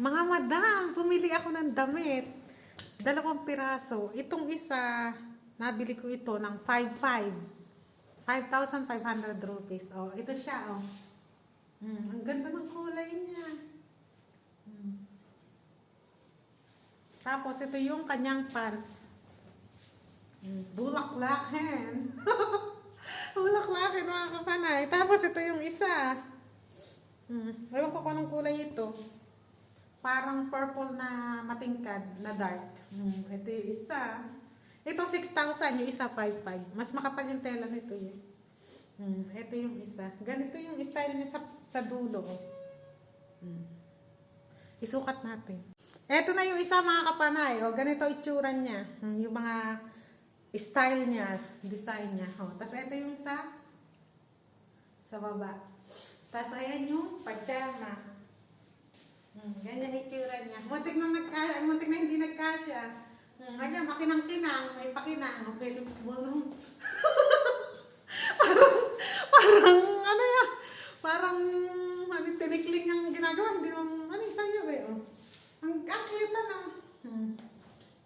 Mga madam, pumili ako ng damit. Dalawang piraso. Itong isa, nabili ko ito ng 5,500. 5,500 rupees. Oh, ito siya, oh. Hmm, ang ganda ng kulay niya. Hmm. Tapos, ito yung kanyang pants. Hmm, bulaklakin. bulaklakin, mga kapanay. Tapos, ito yung isa. Hmm, ewan ko kung anong kulay ito. Parang purple na matingkad na dark. Hmm, ito yung isa. Ito 6,000, yung isa 5,500. Mas makapal yung tela nito yun. Hmm, ito yung isa. Ganito yung style niya sa, sa dulo. Hmm. Isukat natin. Ito na yung isa mga kapanay. O, ganito itsura niya. Hmm, yung mga style niya, design niya. O, Tapos ito yung sa sa baba. Tapos ayan yung pajama. Hmm, ganyan itsura niya. Muntik na, nagka, muntik na hindi nagkasya. Hmm, ganyan, makinang-kinang, may pakinang. Bulong. parang, parang, ano yan, parang, ano, tinikling ang ginagawa. Hindi mo, ano, sa'yo ba yun? Ang, ang cute na. Hmm.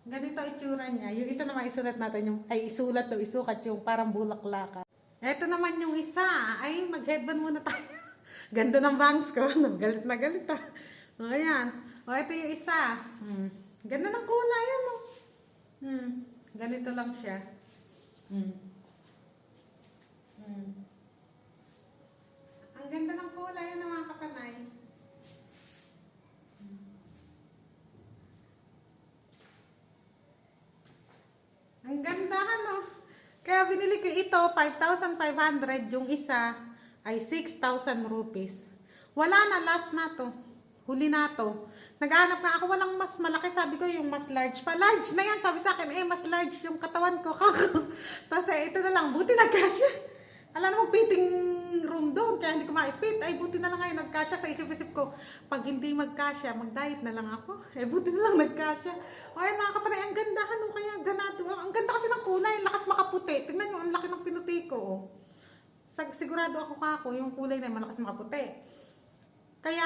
Ganito itsura niya. Yung isa naman isulat natin, yung, ay isulat o isukat yung parang bulaklaka. Ito naman yung isa. Ay, mag-headband muna tayo. Ganda ng bangs ko. galit na galit ah. O, ayan. O, ito yung isa. Hmm. Ganda ng kulay, ano. Hmm. Ganito lang siya. Hmm. Hmm. Ang ganda ng kulay, ano mga kapanay. Ang ganda ano. Kaya binili ko ito, 5,500. Yung isa ay 6,000 rupees. Wala na, last na to. Huli na to. Naghahanap nga ako, walang mas malaki. Sabi ko, yung mas large pa. Large na yan, sabi sa akin. Eh, mas large yung katawan ko. Tapos eh, ito na lang, buti nagkasya. Alam namang fitting room doon, kaya hindi ko maipit. Ay, buti na lang ngayon nagkasya sa isip-isip ko. Pag hindi magkasya, mag-diet na lang ako. Eh, buti na lang nagkasya. Ay, mga kapanay, ang ganda, ano kaya, ganado. Ang ganda kasi ng kulay, lakas makaputi. Tingnan nyo, ang laki ng pinuti ko. oh. Sigurado ako kako, yung kulay na malakas makaputi. Kaya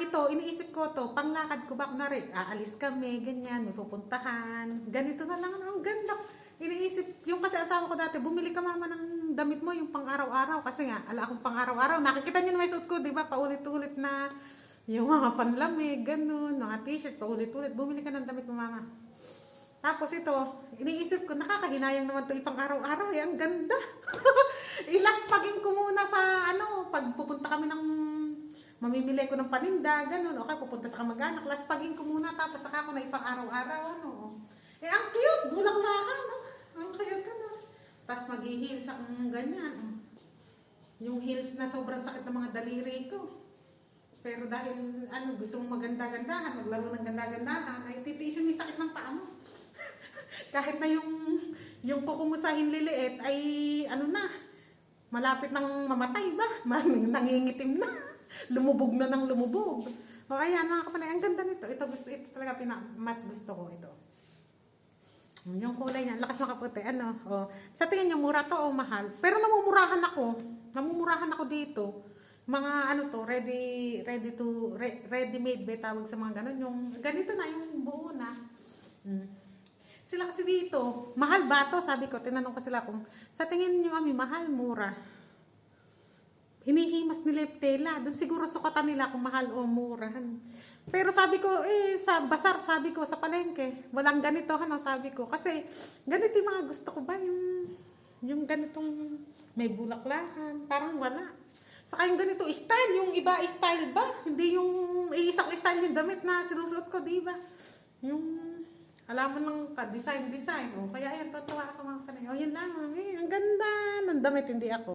ito, iniisip ko to, panglakad ko ba kunwari, aalis kami, ganyan, may pupuntahan. Ganito na lang, ang ganda. Iniisip, yung kasi asawa ko dati, bumili ka mama ng damit mo, yung pang araw-araw. Kasi nga, ala akong pang araw-araw. Nakikita niyo na may suot ko, di ba? Paulit-ulit na yung mga panlamig, ganun, mga t-shirt, paulit-ulit. Bumili ka ng damit mo mama. Tapos ito, iniisip ko, nakakahinayang naman ito ipang araw-araw. Eh, ang ganda. Ilas pagin ko muna sa, ano, pag pupunta kami ng mamimili ko ng paninda, ganun. Okay, pupunta sa kamag-anak. Laspagin ko muna, tapos saka ako na ipang araw-araw, ano. Eh, ang cute, bulak-lakan, no? Ang cute, ano. Tapos mag-heels akong ganyan. oh. Yung heels na sobrang sakit ng mga daliri ko. Pero dahil, ano, gusto mong maganda-gandahan, maglaro ng ganda-gandahan, ay titiisin yung sakit ng paa mo. Kahit na yung, yung kuko mo sa hinliliit, ay, ano na, malapit nang mamatay ba? Nangingitim na. Lumubog na ng lumubog. O ayan, mga kapanay, ang ganda nito. Ito, gusto, ito talaga pina, mas gusto ko ito. Yung kulay niya, lakas makaputi. Ano? O, sa tingin niyo, mura to o mahal? Pero namumurahan ako. Namumurahan ako dito. Mga ano to, ready ready to re, ready made ba tawag sa mga ganun. Yung ganito na yung buo na. Mm. Sila kasi dito, mahal ba to? Sabi ko, tinanong ko sila kung sa tingin niyo kami mahal, mura. Hinihimas nila yung tela. Doon siguro sukatan nila kung mahal o murahan. Pero sabi ko, eh, sa basar, sabi ko, sa palengke, walang ganito, ano, sabi ko. Kasi, ganito yung mga gusto ko ba, yung, yung ganitong may bulaklakan, parang wala. Saka yung ganito style, yung iba style ba? Hindi yung isang style yung damit na sinusuot ko, di ba? Yung, alam mo ng ka-design, design. O, kaya yan, totoo ako mga kanay. O, yun lang. Eh, ang ganda ng damit, hindi ako.